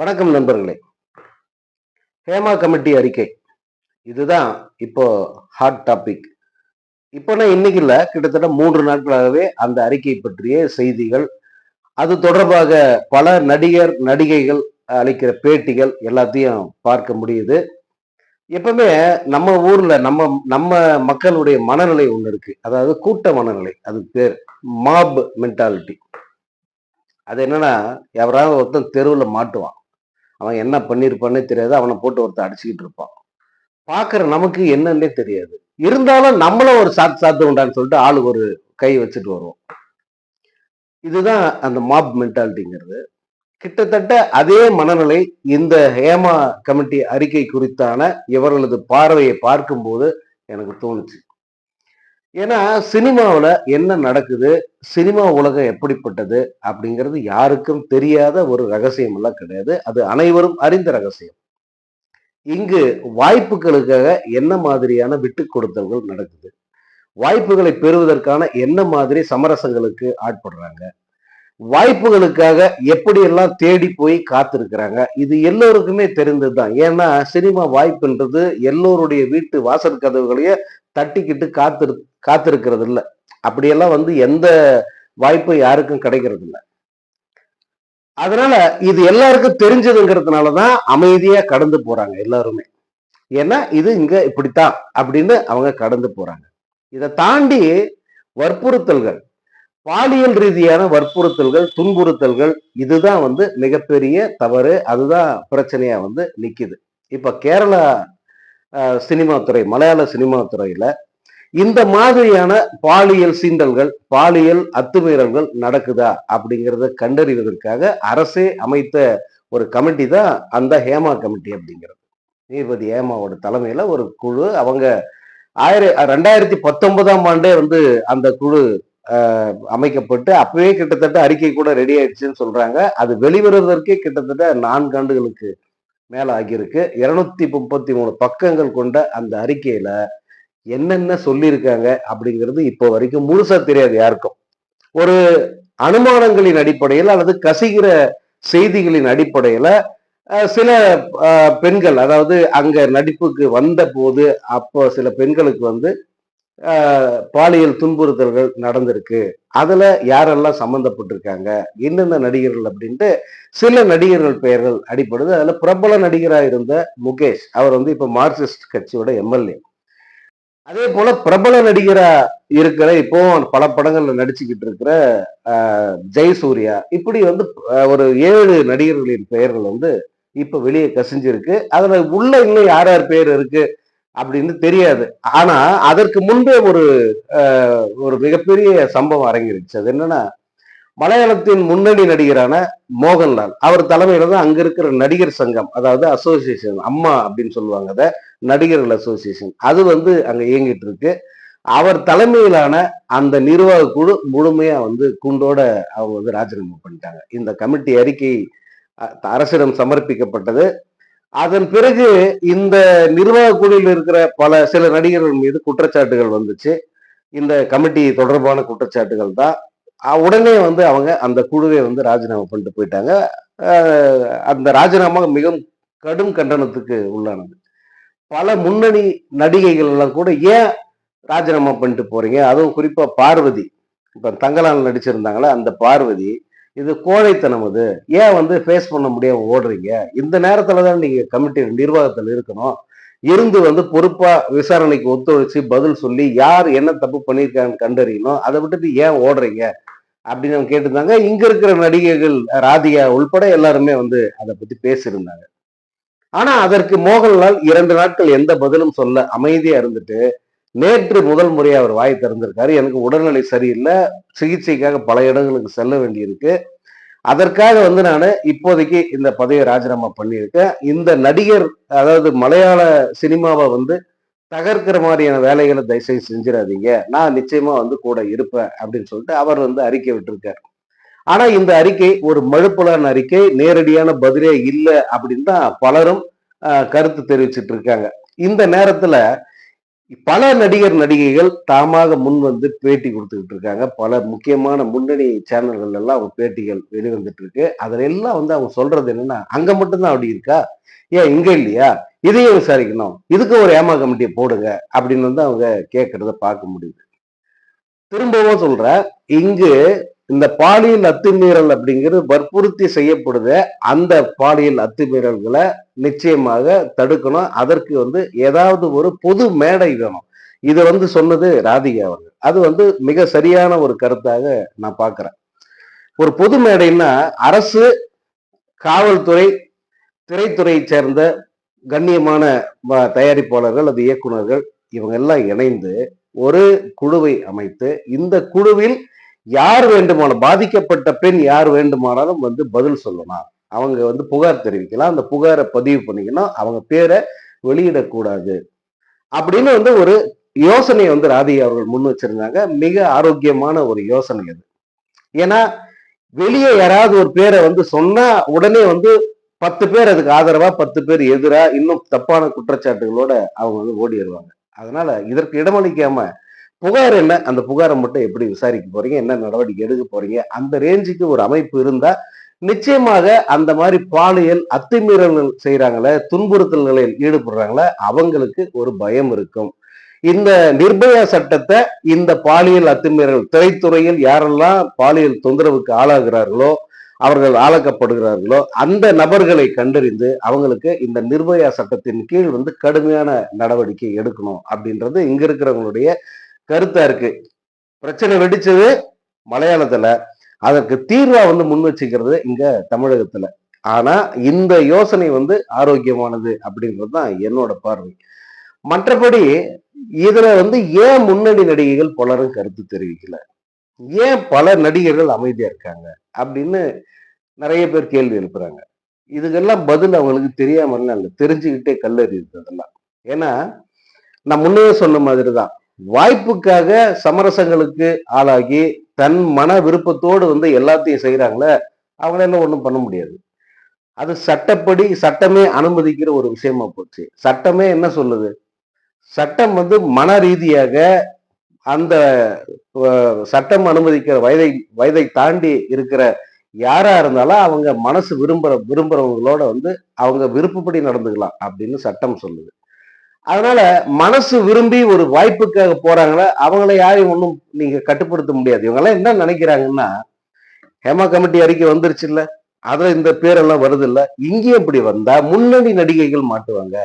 வணக்கம் நண்பர்களே. ஹேமா கமிட்டி அறிக்கை. இதுதான் இப்போ ஹாட் டாபிக் இப்போனா இன்னைக்கு இல்லை கிட்டத்தட்ட மூன்று நாட்களாகவே அந்த அறிக்கை பற்றிய செய்திகள் அது தொடர்பாக பல நடிகர் நடிகைகள் அளிக்கிற பேட்டிகள் எல்லாத்தையும் பார்க்க முடியுது. எப்பவுமே நம்ம ஊர்ல நம்ம நம்ம மக்களுடைய மனநிலை ஒன்று இருக்கு. அதாவது கூட்ட மனநிலை அது பேர் மாப் மென்டாலிட்டி அது என்னன்னா எவராவது ஒருத்தன் தெருவில் மாட்டுவான். அவன் என்ன பண்ணியிருப்பான்னே தெரியாது. அவனை போட்டு ஒருத்தன் அடிச்சுக்கிட்டு இருப்பான். பார்க்குற நமக்கு என்னன்னே தெரியாது. இருந்தாலும் நம்மளும் ஒரு சாத்து சாத்து உண்டான்னு சொல்லிட்டு ஆளுக்கு ஒரு கை வச்சுட்டு வருவோம். இதுதான் அந்த மாப் மென்டாலிட்டிங்கிறது கிட்டத்தட்ட அதே மனநிலை இந்த ஹேமா கமிட்டி அறிக்கை குறித்தான இவர்களது பார்வையை பார்க்கும்போது எனக்கு தோணுச்சு. ஏன்னா சினிமாவில் என்ன நடக்குது? சினிமா உலகம் எப்படிப்பட்டது? அப்படிங்கிறது யாருக்கும் தெரியாத ஒரு ரகசியம் எல்லாம் கிடையாது. அது அனைவரும் அறிந்த ரகசியம். இங்கு வாய்ப்புகளுக்காக என்ன மாதிரியான விட்டு கொடுத்தல்கள் நடக்குது? வாய்ப்புகளை பெறுவதற்கான என்ன மாதிரி சமரசங்களுக்கு ஆட்படுறாங்க? வாய்ப்புகளுக்காக எப்படியெல்லாம் தேடி போய் காத்திருக்கிறாங்க? இது எல்லோருக்குமே தெரிந்ததுதான். ஏன்னா சினிமா வாய்ப்புன்றது எல்லோருடைய வீட்டு வாசல் கதவுகளையே தட்டிக்கிட்டு காத்திரு காத்திருக்கிறது இல்லை அப்படியெல்லாம் வந்து எந்த வாய்ப்பு யாருக்கும் கிடைக்கிறது இல்லை அதனால இது எல்லாருக்கும் தெரிஞ்சதுங்கிறதுனாலதான் அமைதியா கடந்து போறாங்க எல்லாருமே. ஏன்னா இது இங்க இப்படித்தான் அப்படின்னு அவங்க கடந்து போறாங்க. இதை தாண்டி வற்புறுத்தல்கள் பாலியல் ரீதியான வற்புறுத்தல்கள் துன்புறுத்தல்கள் இதுதான் வந்து மிகப்பெரிய தவறு. அதுதான் பிரச்சனையா வந்து நிக்குது. இப்ப கேரளா சினிமா துறை மலையாள சினிமா துறையில இந்த மாதிரியான பாலியல் சீண்டல்கள் பாலியல் அத்துமீறல்கள் நடக்குதா அப்படிங்கிறத கண்டறிவதற்காக அரசே அமைத்த ஒரு கமிட்டி தான் அந்த ஹேமா கமிட்டி அப்படிங்கிறது. நீதிபதி ஹேமாவோட தலைமையில ஒரு குழு. அவங்க ஆயிர ரெண்டாயிரத்தி பத்தொன்பதாம் ஆண்டே வந்து அந்த குழு அமைக்கப்பட்டு அப்பவே கிட்டத்தட்ட அறிக்கை கூட ரெடி ஆயிடுச்சுன்னு சொல்றாங்க. அது வெளிவருவதற்கே கிட்டத்தட்ட நான்கு ஆண்டுகளுக்கு மேல ஆகியிருக்கு. இருநூத்தி முப்பத்தி மூணு பக்கங்கள் கொண்ட அந்த அறிக்கையில என்னென்ன சொல்லியிருக்காங்க அப்படிங்கிறது இப்போ வரைக்கும் முழுசா தெரியாது யாருக்கும். ஒரு அனுமானங்களின் அடிப்படையில் அல்லது கசிகிற செய்திகளின் அடிப்படையில சில பெண்கள் அதாவது அங்க நடிப்புக்கு வந்த போது அப்போ சில பெண்களுக்கு வந்து பாலியல் துன்புறுத்தல்கள் நடந்திருக்கு. அதுல யாரெல்லாம் சம்மந்தப்பட்டிருக்காங்க என்னென்ன நடிகர்கள் அப்படின்ட்டு சில நடிகர்கள் பெயர்கள் அடிப்படுது. அதுல பிரபல நடிகராக இருந்த முகேஷ் அவர் வந்து இப்ப மார்க்சிஸ்ட் கட்சியோட எம்எல்ஏ. அதே போல பிரபல நடிகரா இருக்கிற இப்போ பல படங்கள்ல நடிச்சுக்கிட்டு இருக்கிற ஜெயசூர்யா. இப்படி வந்து ஒரு ஏழு நடிகர்களின் பெயர்கள் வந்து இப்ப வெளியே கசிஞ்சிருக்கு. அதுல உள்ள இன்னும் யார் யார் பேர் இருக்கு? அப்படின்னு தெரியாது. ஆனா அதற்கு முன்பே ஒரு ஒரு மிகப்பெரிய சம்பவம் அரங்கிருச்சு அது என்னன்னா மலையாளத்தின் முன்னணி நடிகரான மோகன்லால். அவர் தலைமையில தான் அங்க இருக்கிற நடிகர் சங்கம் அதாவது அசோசியேஷன் அம்மா அப்படின்னு சொல்லுவாங்க அதை நடிகர்கள் அசோசியேஷன் அது வந்து அங்க இயங்கிட்டு இருக்கு. அவர் தலைமையிலான அந்த நிர்வாக குழு முழுமையா வந்து கூண்டோட அவங்க வந்து ராஜினாமா பண்ணிட்டாங்க. இந்த கமிட்டி அறிக்கை அரசிடம் சமர்ப்பிக்கப்பட்டது. அதன் பிறகு இந்த நிர்வாக குழுவில் இருக்கிற பல சில நடிகர்கள் மீது குற்றச்சாட்டுகள் வந்துச்சு. இந்த கமிட்டி தொடர்பான குற்றச்சாட்டுகள் தான். உடனே வந்து அவங்க அந்த குழுவை வந்து ராஜினாமா பண்ணிட்டு போயிட்டாங்க. அந்த ராஜினாமா மிகவும் கடும் கண்டனத்துக்கு உள்ளானது. பல முன்னணி நடிகைகள் எல்லாம் கூட ஏன் ராஜினாமா பண்ணிட்டு போறீங்க? அதுவும் குறிப்பா பார்வதி. இப்ப தங்கலால் நடிச்சிருந்தாங்களே அந்த பார்வதி இது கோழைத்தனம் அது. ஏன் வந்து ஃபேஸ் பண்ண முடியாம ஓடுறீங்க? இந்த நேரத்துல தான் நீங்க கமிட்டி நிர்வாகத்தில் இருக்கணும். இருந்து வந்து பொறுப்பா விசாரணைக்கு ஒத்துழைச்சு பதில் சொல்லி யார் என்ன தப்பு பண்ணியிருக்காங்கன்னு கண்டறியணும். அதை விட்டுட்டு ஏன் ஓடுறீங்க? அப்படின்னு அவங்க கேட்டிருந்தாங்க. இங்க இருக்கிற நடிகைகள் ராதிகா உள்பட எல்லாருமே வந்து அதை பத்தி பேசியிருந்தாங்க. ஆனா அதற்கு மோகன்லால் இரண்டு நாட்கள் எந்த பதிலும் சொல்ல அமைதியா இருந்துட்டு நேற்று முதல் முறை அவர் வாய் திறந்திருக்காரு. எனக்கு உடல்நிலை சரியில்லை. சிகிச்சைக்காக பல இடங்களுக்கு செல்ல வேண்டியிருக்கு. அதற்காக வந்து நான் இப்போதைக்கு இந்த பதவியை ராஜினாமா பண்ணியிருக்கேன். இந்த நடிகர் அதாவது மலையாள சினிமாவை வந்து தகர்க்கிற மாதிரியான வேலைகளை தயவுசெய்து செஞ்சிடாதீங்க. நான் நிச்சயமா வந்து கூட இருப்பேன் அப்படின்னு சொல்லிட்டு அவர் வந்து அறிக்கை விட்டுருக்கார். ஆனா இந்த அறிக்கை ஒரு மழுப்பலான அறிக்கை. நேரடியான பதிலே இல்லை அப்படின்னு தான் பலரும் கருத்து தெரிவிச்சிட்டு இருக்காங்க. இந்த நேரத்துல பல நடிகர் நடிகைகள் தாமாக முன் வந்து பேட்டி கொடுத்துக்கிட்டு இருக்காங்க. பல முக்கியமான முன்னணி சேனல்கள் எல்லாம் அவங்க பேட்டிகள் வெளிவந்துட்டு இருக்கு அதுல எல்லாம் வந்து அவங்க சொல்றது என்னன்னா அங்க மட்டும்தான் அப்படி இருக்கா? ஏன் இங்க இல்லையா? இதையும் விசாரிக்கணும். இதுக்கு ஒரு ஏமா கமிட்டியை போடுங்க அப்படின்னு வந்து அவங்க கேட்கறத பார்க்க முடியுது. திரும்பவும் சொல்ற இங்கு இந்த பாலியல் அத்துமீறல் அப்படிங்கிறது வற்புறுத்தி செய்யப்படுது. அந்த பாலியல் அத்துமீறல்களை நிச்சயமாக தடுக்கணும். அதற்கு வந்து ஏதாவது ஒரு பொது மேடை வேணும். இதை வந்து சொன்னது ராதிகா அவர்கள். அது வந்து மிக சரியான ஒரு கருத்தாக நான் பார்க்குறேன். ஒரு பொது மேடைன்னா அரசு காவல்துறை திரைத்துறையை சேர்ந்த கண்ணியமான வ- தயாரிப்பாளர்கள் அது இயக்குனர்கள் இவங்க எல்லாம் இணைந்து ஒரு குழுவை அமைத்து இந்த குழுவில் யார் வேண்டுமானாலும் பாதிக்கப்பட்ட பெண் யார் வேண்டுமானாலும் வந்து பதில் சொல்லலாம். அவங்க வந்து புகார் தெரிவிக்கலாம். அந்த புகாரை பதிவு பண்ணிக்கணும். அவங்க பேரை வெளியிடக்கூடாது. அப்படின்னு வந்து ஒரு யோசனையை வந்து ராதிகா அவர்கள் முன் வச்சிருந்தாங்க. மிக ஆரோக்கியமான ஒரு யோசனை அது. ஏன்னா வெளியே யாராவது ஒரு பேரை வந்து சொன்னா உடனே வந்து பத்து பேர் அதுக்கு ஆதரவா பத்து பேர் எதிரா இன்னும் தப்பான குற்றச்சாட்டுகளோட அவங்க வந்து ஓடிடுவாங்க. அதனால இதற்கு இடமளிக்காம புகார் என்ன? அந்த புகாரை மட்டும் எப்படி விசாரிக்க போறீங்க? என்ன நடவடிக்கை எடுக்க போறீங்க? அந்த ரேஞ்சுக்கு ஒரு அமைப்பு இருந்தா நிச்சயமாக அந்த மாதிரி பாலியல் அத்துமீறல்கள் செய்யறாங்களே நிலையில் ஈடுபடுறாங்களே அவங்களுக்கு ஒரு பயம் இருக்கும். இந்த நிர்பயா சட்டத்தை இந்த பாலியல் அத்துமீறல் திரைத்துறையில் யாரெல்லாம் பாலியல் தொந்தரவுக்கு ஆளாகிறார்களோ அவர்கள் ஆளாக்கப்படுகிறார்களோ அந்த நபர்களை கண்டறிந்து அவங்களுக்கு இந்த நிர்பயா சட்டத்தின் கீழ் வந்து கடுமையான நடவடிக்கை எடுக்கணும் அப்படின்றது இங்க இருக்கிறவங்களுடைய கருத்தா இருக்கு. பிரச்சனை வெடிச்சது மலையாளத்துல. அதற்கு தீர்வா வந்து முன் வச்சுக்கிறது இங்க தமிழகத்துல. ஆனா இந்த யோசனை வந்து ஆரோக்கியமானது அப்படின்றது தான் என்னோட பார்வை. மற்றபடி இதுல வந்து ஏன் முன்னணி நடிகைகள் பலரும் கருத்து தெரிவிக்கல? ஏன் பல நடிகர்கள் அமைதியா இருக்காங்க? அப்படின்னு நிறைய பேர் கேள்வி எழுப்புறாங்க. இதுக்கெல்லாம் பதில் அவங்களுக்கு தெரியாமல் இல்லை தெரிஞ்சுக்கிட்டே கல்லறியுது அதெல்லாம். ஏன்னா நான் முன்னே சொன்ன மாதிரி தான் வாய்ப்புக்காக சமரசங்களுக்கு ஆளாகி தன் மன விருப்பத்தோடு வந்து எல்லாத்தையும் செய்யறாங்களே அவங்களால ஒன்றும் பண்ண முடியாது. அது சட்டப்படி சட்டமே அனுமதிக்கிற ஒரு விஷயமா போச்சு. சட்டமே என்ன சொல்லுது? சட்டம் வந்து மன ரீதியாக அந்த சட்டம் அனுமதிக்கிற வயதை வயதை தாண்டி இருக்கிற யாரா இருந்தாலும் அவங்க மனசு விரும்புற விரும்புறவங்களோட வந்து அவங்க விருப்பப்படி நடந்துக்கலாம் அப்படின்னு சட்டம் சொல்லுது. அதனால மனசு விரும்பி ஒரு வாய்ப்புக்காக போறாங்களா அவங்கள யாரையும் ஒன்றும் நீங்க கட்டுப்படுத்த முடியாது. இவங்கெல்லாம் என்ன நினைக்கிறாங்கன்னா ஹேமா கமிட்டி அறிக்கை வந்துருச்சு இல்ல? அதுல இந்த பேரெல்லாம் வருது இல்ல இங்கேயும் இப்படி வந்தா முன்னணி நடிகைகள் மாட்டுவாங்க.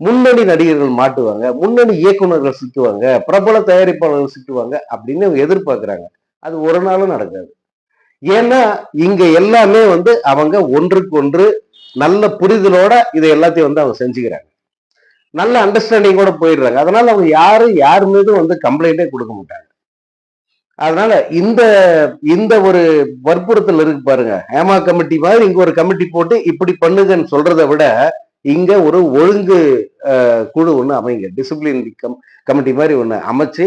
முன்னணி நடிகர்கள் மாட்டுவாங்க. முன்னணி இயக்குனர்கள் சிக்குவாங்க பிரபல தயாரிப்பாளர்கள் சிக்குவாங்க அப்படின்னு அவங்க எதிர்பார்க்கறாங்க. அது ஒரு நாளும் நடக்காது. ஏன்னா இங்க எல்லாமே வந்து அவங்க ஒன்றுக்கு ஒன்று நல்ல புரிதலோட இதை எல்லாத்தையும் வந்து அவங்க செஞ்சுக்கிறாங்க. நல்ல அண்டர்ஸ்டாண்டிங்கோட போயிடுறாங்க. அதனால அவங்க யாரும் யார் மீதும் வந்து கம்ப்ளைண்டே கொடுக்க மாட்டாங்க. அதனால இந்த இந்த ஒரு வற்புறுத்தல் இருக்கு பாருங்க. ஹேமா கமிட்டி மாதிரி இங்க ஒரு கமிட்டி போட்டு இப்படி பண்ணுங்கன்னு சொல்றதை விட இங்க ஒரு ஒழுங்கு குழு ஒன்று அமைங்க. டிசிப்ளின் கம் கமிட்டி மாதிரி ஒன்று அமைச்சு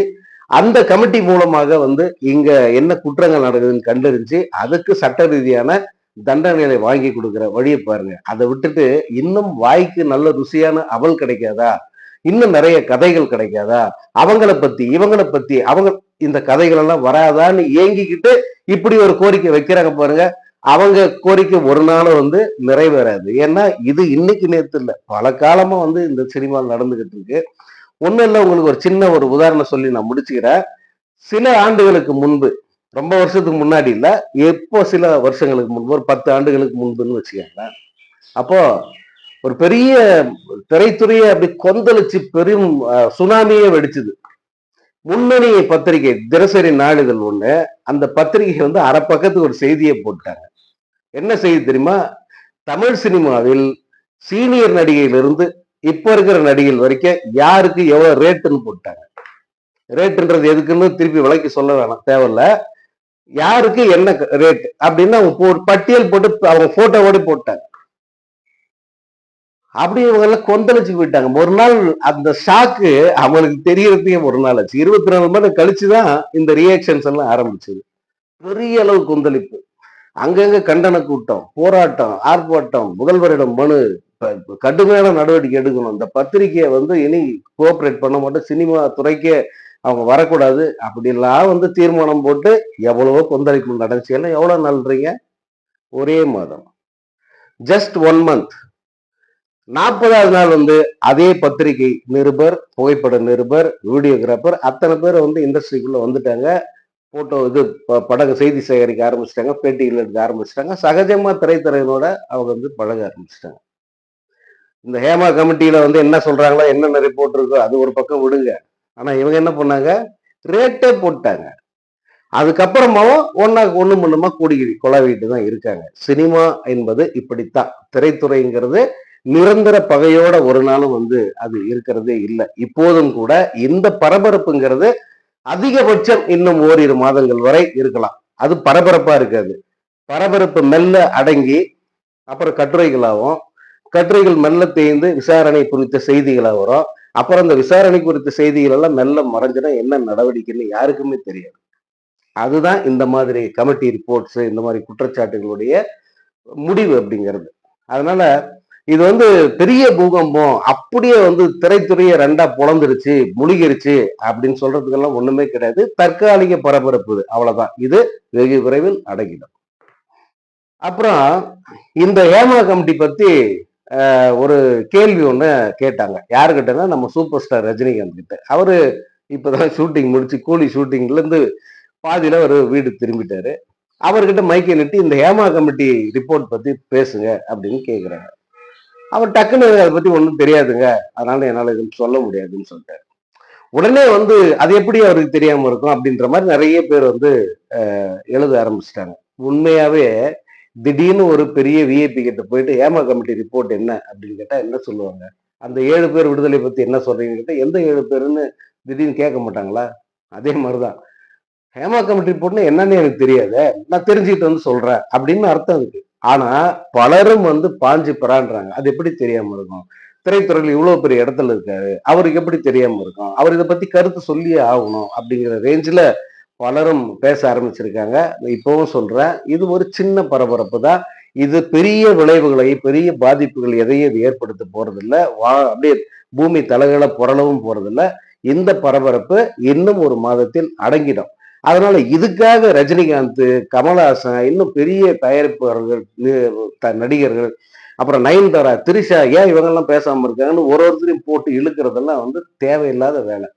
அந்த கமிட்டி மூலமாக வந்து இங்க என்ன குற்றங்கள் நடக்குதுன்னு கண்டறிஞ்சு அதுக்கு சட்ட ரீதியான தண்டனைகளை வாங்கி கொடுக்குற வழியை பாருங்க. அதை விட்டுட்டு இன்னும் வாய்க்கு நல்ல ருசியான அவல் கிடைக்காதா? இன்னும் நிறைய கதைகள் கிடைக்காதா? அவங்கள பத்தி இவங்கள பத்தி அவங்க இந்த கதைகள் எல்லாம் வராதான்னு ஏங்கிக்கிட்டு இப்படி ஒரு கோரிக்கை வைக்கிறாங்க பாருங்க. அவங்க கோரிக்கை ஒரு நாளும் வந்து நிறைவேறாது. ஏன்னா இது இன்னைக்கு நேத்து இல்ல. பல காலமா வந்து இந்த சினிமா நடந்துகிட்டு இருக்கு. ஒன்றும் இல்லை உங்களுக்கு ஒரு சின்ன ஒரு உதாரணம் சொல்லி நான் முடிச்சுக்கிறேன். சில ஆண்டுகளுக்கு முன்பு ரொம்ப வருஷத்துக்கு முன்னாடி இல்லை எப்போ சில வருஷங்களுக்கு முன்பு ஒரு பத்து ஆண்டுகளுக்கு முன்புன்னு வச்சுக்கோங்களேன். அப்போ ஒரு பெரிய திரைத்துறையை அப்படி கொந்தளிச்சு பெரும் சுனாமியே வெடிச்சுது. முன்னணி பத்திரிகை தினசரி நாளிதழ் ஒண்ணு அந்த பத்திரிகை வந்து அரை பக்கத்துக்கு ஒரு செய்தியை போட்டாங்க. என்ன செய்தி தெரியுமா? தமிழ் சினிமாவில் சீனியர் நடிகையிலிருந்து இப்போ இருக்கிற நடிகைகள் வரைக்கும் யாருக்கு எவ்வளவு ரேட்டுன்னு போட்டாங்க. ரேட்டுன்றது எதுக்குன்னு திருப்பி விலைக்கு சொல்ல வேணாம் தேவையில்ல. யாருக்கு என்ன ரேட் அப்படின்னு அவங்க பட்டியல் போட்டு அவங்க போட்டோவோட போட்டாங்க. அப்படி இவங்க எல்லாம் கொந்தளிச்சு போயிட்டாங்க. ஒரு நாள் அந்த ஷாக்கு அவங்களுக்கு தெரியறதுக்கே ஒரு நாள் ஆச்சு. இருபத்தி நாலு மணி கழிச்சுதான் இந்த ரியாக்ஷன்ஸ் எல்லாம் ஆரம்பிச்சது. பெரிய அளவு கொந்தளிப்பு. அங்கங்க கண்டன கூட்டம் போராட்டம் ஆர்ப்பாட்டம் முதல்வரிடம் மனு கடுமையான நடவடிக்கை எடுக்கணும். இந்த பத்திரிக்கையை வந்து இனி கோஆப்ரேட் பண்ண மாட்டோம். சினிமா துறைக்கே அவங்க வரக்கூடாது அப்படிலாம் வந்து தீர்மானம் போட்டு எவ்வளவோ கொந்தளிக்கும் நடந்துச்சு எல்லாம் நல்றீங்க ஒரே மாதம். ஜஸ்ட் ஒன் மந்த் நாற்பதாவது நாள் வந்து அதே பத்திரிகை நிருபர் புகைப்பட நிருபர் வீடியோகிராஃபர் அத்தனை பேர் வந்து இண்டஸ்ட்ரிக்குள்ள வந்துட்டாங்க. போட்டோ இது ப- படகு செய்தி சேகரிக்க ஆரம்பிச்சிட்டாங்க பேட்டிகள் எடுக்க ஆரம்பிச்சிட்டாங்க. சகஜமா திரைத்துறையினோட அவங்க வந்து பழக ஆரம்பிச்சிட்டாங்க. இந்த ஹேமா கமிட்டியில வந்து என்ன சொல்றாங்களோ என்னென்ன ரிப்போர்ட் இருக்கோ அது ஒரு பக்கம் விடுங்க. ஆனா இவங்க என்ன பண்ணாங்க? ரேட்டே போட்டாங்க. அதுக்கப்புறமாவும் ஒன்னா ஒண்ணு மண்ணுமா கூடி குழவிட்டு தான் இருக்காங்க. சினிமா என்பது இப்படித்தான். திரைத்துறைங்கிறது நிரந்தர பகையோட ஒரு நாளும் வந்து அது இருக்கிறதே இல்லை. இப்போதும் கூட இந்த பரபரப்புங்கிறது அதிகபட்சம் இன்னும் ஓரிரு மாதங்கள் வரை இருக்கலாம். அது பரபரப்பா இருக்காது. பரபரப்பு மெல்ல அடங்கி அப்புறம் கட்டுரைகளாகும். கட்டுரைகள் மெல்ல தேய்ந்து விசாரணை குறித்த செய்திகளாக வரும். அப்புறம் அந்த விசாரணை குறித்த செய்திகள் எல்லாம் மெல்ல மறைஞ்சினா என்ன நடவடிக்கைன்னு யாருக்குமே தெரியாது. அதுதான் இந்த மாதிரி கமிட்டி ரிப்போர்ட்ஸ் இந்த மாதிரி குற்றச்சாட்டுகளுடைய முடிவு அப்படிங்கிறது. அதனால இது வந்து பெரிய பூகம்பம். அப்படியே வந்து திரைத்துறையை ரெண்டா புலந்துருச்சு முழுகிருச்சு அப்படின்னு சொல்றதுக்கெல்லாம் ஒண்ணுமே கிடையாது. தற்காலிக பரபரப்பு இது. அவ்வளவுதான். இது வெகு விரைவில் அடங்கிடும். அப்புறம் இந்த ஏமா கமிட்டி பத்தி ஒரு கேள்வி ஒன்று கேட்டாங்க. யாருக்கிட்டனா நம்ம சூப்பர் ஸ்டார் ரஜினிகாந்த் கிட்ட. அவர் இப்போதான் ஷூட்டிங் முடிச்சு கூலி ஷூட்டிங்லேருந்து பாதியில் அவர் ஒரு வீடு திரும்பிட்டாரு. அவர்கிட்ட மைக்கை நிட்டு இந்த ஹேமா கமிட்டி ரிப்போர்ட் பற்றி பேசுங்க அப்படின்னு கேட்குறாங்க அவர் டக்குன்னு அதை பற்றி ஒன்றும் தெரியாதுங்க. அதனால என்னால் எதுவும் சொல்ல முடியாதுன்னு சொல்லிட்டாரு. உடனே வந்து அது எப்படி அவருக்கு தெரியாமல் இருக்கும்? அப்படின்ற மாதிரி நிறைய பேர் வந்து எழுத ஆரம்பிச்சிட்டாங்க. உண்மையாகவே திடீர்னு ஒரு பெரிய விஐபி கிட்ட போயிட்டு ஏமா கமிட்டி ரிப்போர்ட் என்ன? அப்படின்னு கேட்டா என்ன சொல்லுவாங்க? அந்த ஏழு பேர் விடுதலை பத்தி என்ன சொல்றீங்கன்னு கேட்டா எந்த ஏழு பேருன்னு திடீர்னு கேட்க மாட்டாங்களா? அதே மாதிரிதான். ஹேமா கமிட்டி ரிப்போர்ட்னு என்னன்னு எனக்கு தெரியாது நான் தெரிஞ்சுக்கிட்டு வந்து சொல்றேன் அப்படின்னு அர்த்தம் இருக்கு. ஆனா பலரும் வந்து பாஞ்சு பெறான்றாங்க அது எப்படி தெரியாம இருக்கும்? திரைத்துறையில் இவ்வளவு பெரிய இடத்துல இருக்காரு. அவருக்கு எப்படி தெரியாம இருக்கும்? அவர் இதை பத்தி கருத்து சொல்லியே ஆகணும் அப்படிங்கிற ரேஞ்சில் பலரும் பேச ஆரம்பிச்சிருக்காங்க. இப்பவும் சொல்றேன். இது ஒரு சின்ன பரபரப்பு தான். இது பெரிய விளைவுகளை பெரிய பாதிப்புகள் எதையும் இது ஏற்படுத்த போறதில்ல. வா அப்படியே பூமி தலைகளை புரளவும் போறதில்ல. இந்த பரபரப்பு இன்னும் ஒரு மாதத்தில் அடங்கிடும். அதனால இதுக்காக ரஜினிகாந்த் கமலஹாசன் இன்னும் பெரிய தயாரிப்பாளர்கள் த- நடிகர்கள் அப்புறம் நயன்தாரா திரிஷா ஏன் இவங்கெல்லாம் பேசாம இருக்காங்கன்னு ஒரு ஒருத்தரையும் போட்டு இழுக்கிறதெல்லாம் வந்து தேவையில்லாத வேலை.